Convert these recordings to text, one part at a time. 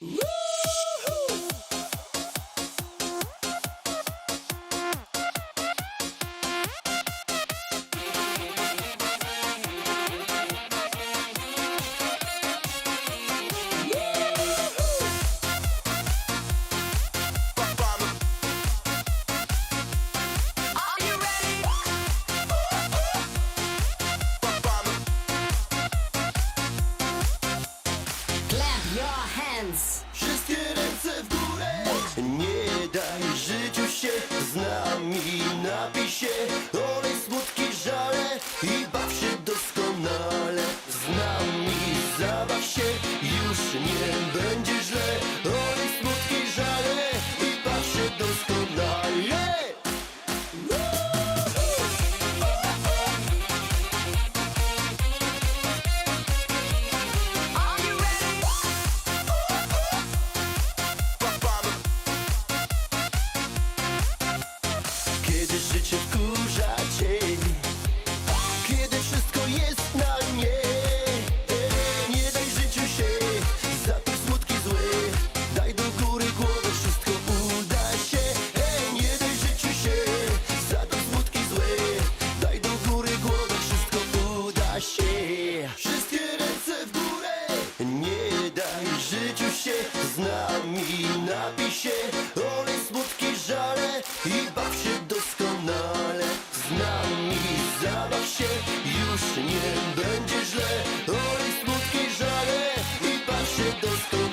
Woo! Thank you.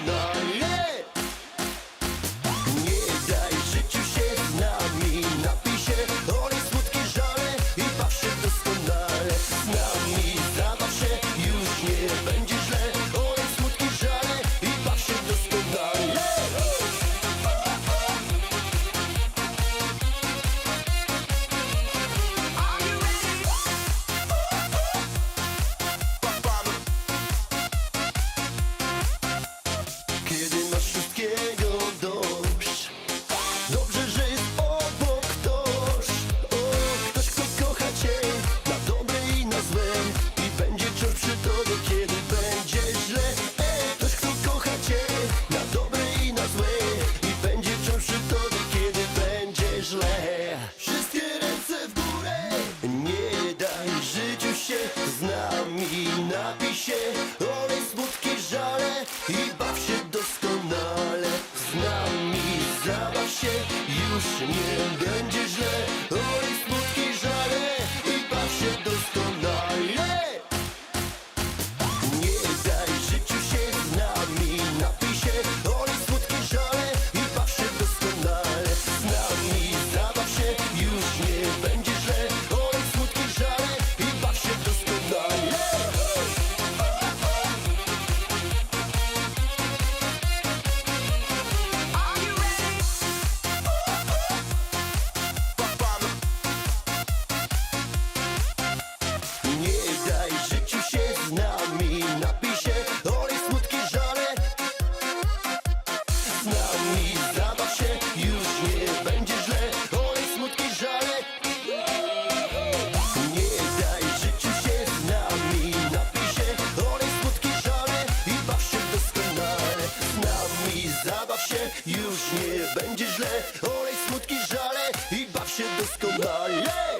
już nie będzie źle Oj, smutki żale i baw się do będzie źle. Olej smutki żale i baw się doskonale.